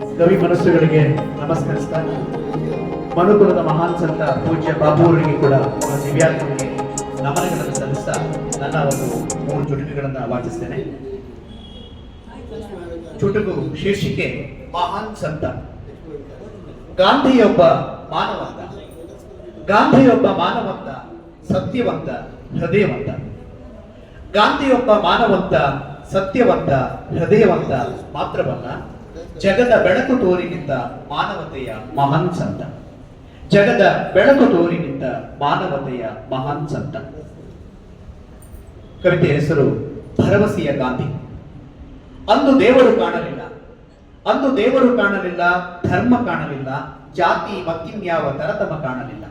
ಕವಿ ಮನಸ್ಸುಗಳಿಗೆ ನಮಸ್ಕರಿಸ್ತಾ ಮನುಕುಲದ ಮಹಾನ್ ಸಂತ ಪೂಜ್ಯ ಬಾಬು ಅವರಿಗೆ ಕೂಡ ದಿವ್ಯಾಂಗರಿಗೆ ನಮನಗಳನ್ನು ಸಲ್ಲಿಸ್ತಾ ನನ್ನ ಒಂದು ಮೂರು ಚುಟುಕುಗಳನ್ನು ವಾಚಿಸ್ತೇನೆ. ಚುಟುಕು ಶೀರ್ಷಿಕೆ ಮಹಾನ್ ಸಂತ. ಗಾಂಧಿಯೊಬ್ಬ ಮಾನವಂತ. ಗಾಂಧಿಯೊಬ್ಬ ಮಾನವಂತ, ಸತ್ಯವಂತ, ಹೃದಯವಂತ. ಗಾಂಧಿಯೊಬ್ಬ ಮಾನವಂತ, ಸತ್ಯವಂತ, ಹೃದಯವಂತ ಮಾತ್ರವಲ್ಲ ಜಗದ ಬೆಳಕು ತೋರಿನಿಂದ ಮಾನವತೆಯ ಮಹಾನ್ ಸಂತ. ಜಗದ ಬೆಳಕು ತೋರಿನಿಂದ ಮಾನವತೆಯ ಮಹಾನ್ ಸಂತ. ಕವಿತೆ ಹೆಸರು ಭರವಸೆಯ ಗಾಂಧಿ. ಅಂದು ದೇವರು ಕಾಣಲಿಲ್ಲ. ಅಂದು ದೇವರು ಕಾಣಲಿಲ್ಲ, ಧರ್ಮ ಕಾಣಲಿಲ್ಲ, ಜಾತಿ ಮತ್ತಿನ್ಯಾವ ತರತಮ ಕಾಣಲಿಲ್ಲ.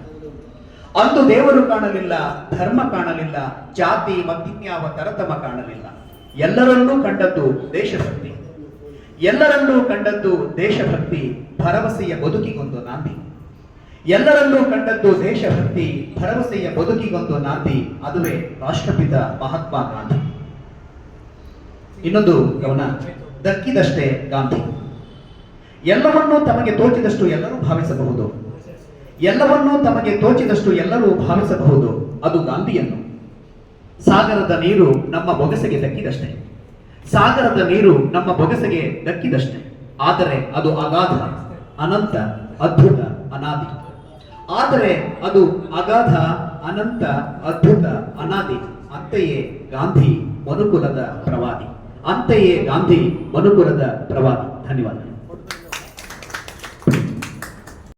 ಅಂದು ದೇವರು ಕಾಣಲಿಲ್ಲ, ಧರ್ಮ ಕಾಣಲಿಲ್ಲ, ಜಾತಿ ಮತ್ತಿನ್ಯಾವ ತರತಮ ಕಾಣಲಿಲ್ಲ. ಎಲ್ಲರನ್ನೂ ಕಂಡದ್ದು ದೇಶಭಕ್ತಿ. ಎಲ್ಲರನ್ನೂ ಕಂಡದ್ದು ದೇಶಭಕ್ತಿ, ಭರವಸೆಯ ಬದುಕಿಗೊಂದು ನಾಂದಿ. ಎಲ್ಲರಲ್ಲೂ ಕಂಡದ್ದು ದೇಶಭಕ್ತಿ, ಭರವಸೆಯ ಬದುಕಿಗೊಂದು ನಾಂದಿ, ಅದುವೇ ರಾಷ್ಟ್ರಪಿತ ಮಹಾತ್ಮ ಗಾಂಧಿ. ಇನ್ನೊಂದು ಗಮನ, ದಕ್ಕಿದಷ್ಟೇ ಗಾಂಧಿ. ಎಲ್ಲವನ್ನೂ ತಮಗೆ ತೋಚಿದಷ್ಟು ಎಲ್ಲರೂ ಭಾವಿಸಬಹುದು. ಎಲ್ಲವನ್ನೂ ತಮಗೆ ತೋಚಿದಷ್ಟು ಎಲ್ಲರೂ ಭಾವಿಸಬಹುದು, ಅದು ಗಾಂಧಿಯನ್ನು. ಸಾಗರದ ನೀರು ನಮ್ಮ ಬೊಗಸೆಗೆ ದಕ್ಕಿದಷ್ಟೇ. ಸಾಗರದ ನೀರು ನಮ್ಮ ಬೊಗಸೆಗೆ ದಕ್ಕಿದಷ್ಟೇ. ಆದರೆ ಅದು ಅಗಾಧ, ಅನಂತ, ಅದ್ಭುತ, ಅನಾದಿ. ಆದರೆ ಅದು ಅಗಾಧ, ಅನಂತ, ಅದ್ಭುತ, ಅನಾದಿ. ಅಂತೆಯೇ ಗಾಂಧಿ ಮನುಕುಲದ ಪ್ರವಾದಿ. ಅಂತೆಯೇ ಗಾಂಧಿ ಮನುಕುಲದ ಪ್ರವಾದಿ. ಧನ್ಯವಾದ